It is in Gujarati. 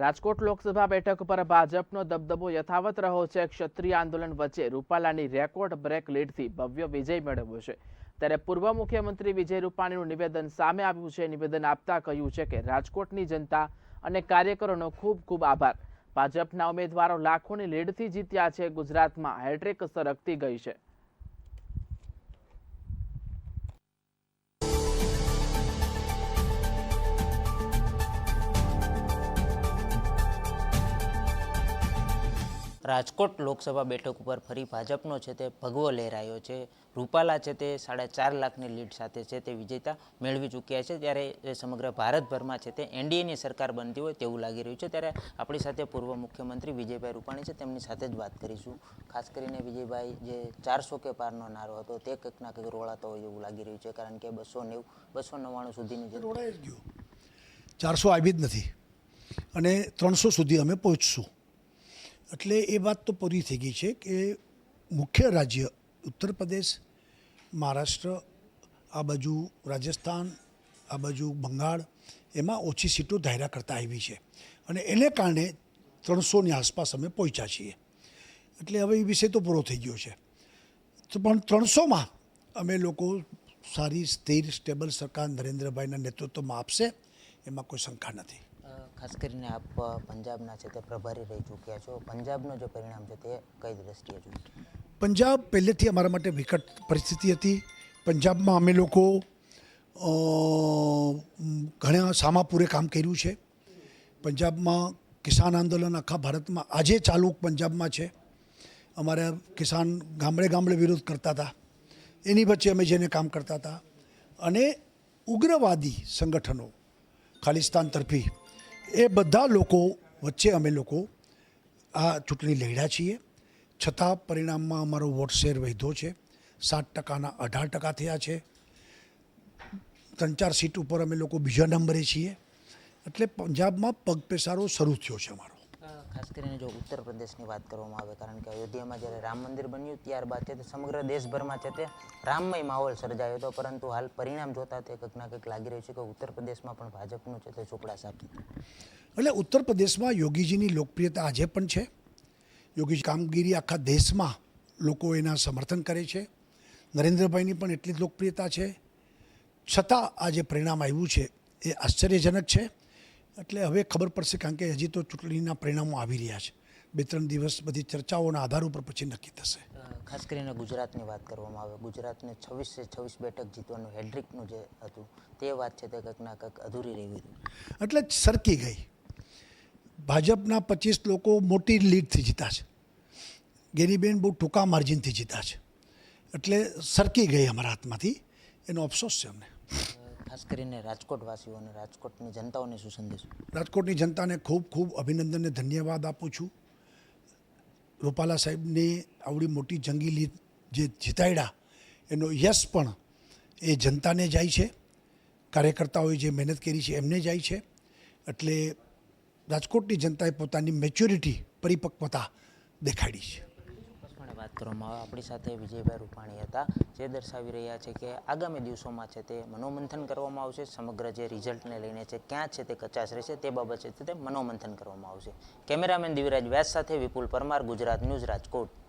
રાજકોટ લોકસભા બેઠક પર ભાજપનો દબદબો યથાવત રહ્યો છે. ક્ષત્રિય આંદોલન વચ્ચે રૂપાલાની રેકોર્ડ બ્રેક લીડથી ભવ્ય વિજય મેળવ્યો છે. ત્યારે પૂર્વ મુખ્યમંત્રી વિજય રૂપાણીનું નિવેદન સામે આવ્યું છે. નિવેદન આપતા કહ્યું છે કે રાજકોટની જનતા અને કાર્યકરોનો ખૂબ ખૂબ આભાર. ભાજપના ઉમેદવારો લાખોની લીડથી જીત્યા છે. ગુજરાતમાં હેટ્રિક સરકતી ગઈ છે. રાજકોટ લોકસભા બેઠક ઉપર ફરી ભાજપનો છે તે ભગવો લહેરાયો છે. રૂપાલા છે તે સાડા ચાર લાખની લીડ સાથે છે તે વિજેતા મેળવી ચૂક્યા છે. ત્યારે એ સમગ્ર ભારતભરમાં છે તે એનડીએની સરકાર બનતી હોય તેવું લાગી રહ્યું છે. ત્યારે આપણી સાથે પૂર્વ મુખ્યમંત્રી વિજયભાઈ રૂપાણી છે. તેમની સાથે જ વાત કરીશું. ખાસ કરીને વિજયભાઈ, જે ચારસો કે પારનો નારો હતો તે કંઈકના કંઈક રોળાતો હોય એવું લાગી રહ્યું છે. કારણ કે બસો નેવું, બસો નવ્વાણું સુધીની જે રોડાઈ જ ગયું. ચારસો આવી જ નથી. અને ત્રણસો સુધી અમે પહોંચશું. એટલે એ વાત તો પૂરી થઈ ગઈ છે કે મુખ્ય રાજ્ય ઉત્તર પ્રદેશ, મહારાષ્ટ્ર, આ બાજુ રાજસ્થાન, આ બાજુ બંગાળ, એમાં ઓછી સીટો ધાર્યા કરતાં આવી છે. અને એને કારણે ત્રણસોની આસપાસ અમે પહોંચ્યા છીએ. એટલે હવે એ વિષય તો પૂરો થઈ ગયો છે. તો પણ ત્રણસોમાં અમે લોકો સારી, સ્થિર, સ્ટેબલ સરકાર નરેન્દ્રભાઈના નેતૃત્વમાં આપશે, એમાં કોઈ શંકા નથી. ખાસ કરીને આપ પંજાબના છે તે પ્રભારી રહી ચૂક્યા છો. પંજાબનો જે પરિણામ છે તે કઈ દ્રષ્ટિએ જોયું પંજાબ પહેલેથી અમારા માટે વિકટ પરિસ્થિતિ હતી. પંજાબમાં અમે લોકો ઘણા સામાપુરે કામ કર્યું છે. પંજાબમાં કિસાન આંદોલન આખા ભારતમાં આજે ચાલુ પંજાબમાં છે. અમારા કિસાન ગામડે ગામડે વિરોધ કરતા હતા. એની વચ્ચે અમે જેને કામ કરતા હતા. અને ઉગ્રવાદી સંગઠનો ખાલિસ્તાન તરફી એ બધા લોકો વચ્ચે અમે લોકો આ ચૂંટણી લડ્યા છીએ. છતાં પરિણામમાં અમારો વોટ શેર વધ્યો છે. સાત ટકાના અઢાર ટકા થયા છે. ત્રણ ચાર સીટ ઉપર અમે લોકો બીજા નંબરે છીએ. એટલે પંજાબમાં પગપેસારો શરૂ થયો છે અમારો. ખાસ કરીને જો ઉત્તર પ્રદેશની વાત કરવામાં આવે, કારણ કે અયોધ્યામાં જ્યારે રામ મંદિર બન્યું ત્યારબાદ છે તે સમગ્ર દેશભરમાં છે તે રામમય માહોલ સર્જાયો હતો. પરંતુ હાલ પરિણામ જોતા તે કંઈક ના કંઈક લાગી રહ્યું છે કે ઉત્તર પ્રદેશમાં પણ ભાજપનું છે તે ચોપડા સાકી એટલે ઉત્તર પ્રદેશમાં યોગીજીની લોકપ્રિયતા આજે પણ છે. યોગીજી કામગીરી આખા દેશમાં લોકો એના સમર્થન કરે છે. નરેન્દ્રભાઈની પણ એટલી જ લોકપ્રિયતા છે. છતાં આ જે પરિણામ આવ્યું છે એ આશ્ચર્યજનક છે. એટલે હવે ખબર પડશે કારણ કે હજી તો ચૂંટણીના પરિણામો આવી રહ્યા છે. બે ત્રણ દિવસ બધી ચર્ચાઓના આધાર ઉપર પછી નક્કી થશે. ખાસ કરીને ગુજરાતની વાત કરવામાં આવે ગુજરાતને છવ્વીસે છવ્વીસ બેઠક જીતવાનું હેડ્રિકનું જે હતું તે વાત છે તે કંઈક ના કંઈક અધૂરી રહી હતી. એટલે સરકી ગઈ. ભાજપના પચીસ લોકો મોટી લીડથી જીતા છે. ગેરીબેન બહુ ટૂંકા માર્જિનથી જીતા છે. એટલે સરકી ગઈ અમારા હાથમાંથી. એનો અફસોસ છે અમને. ખાસ કરીને રાજકોટવાસીઓને, રાજકોટની જનતાઓને શું સંદેશ? રાજકોટની જનતાને ખૂબ ખૂબ અભિનંદન અને ધન્યવાદ આપું છું. રૂપાલા સાહેબને આવડી મોટી જંગી લીડ જે જીતાડ્યા, એનો યશ પણ એ જનતાને જાય છે. કાર્યકર્તાઓએ જે મહેનત કરી છે એમને જાય છે. એટલે રાજકોટની જનતાએ પોતાની મેચ્યોરિટી પરિપક્વતા દેખાડી છે. વાત કરવામાં આવે, આપણી સાથે વિજયભાઈ રૂપાણી હતા. જે દર્શાવી રહ્યા છે કે આગામી દિવસોમાં છે તે મનોમંથન કરવામાં આવશે. સમગ્ર જે રિઝલ્ટને લઈને છે, ક્યાં છે તે કચાશ રહેશે તે બાબત છે તે મનોમંથન કરવામાં આવશે. કેમેરામેન દિવિરાજ વ્યાસ સાથે વિપુલ પરમાર, ગુજરાત ન્યૂઝ રાજકોટ.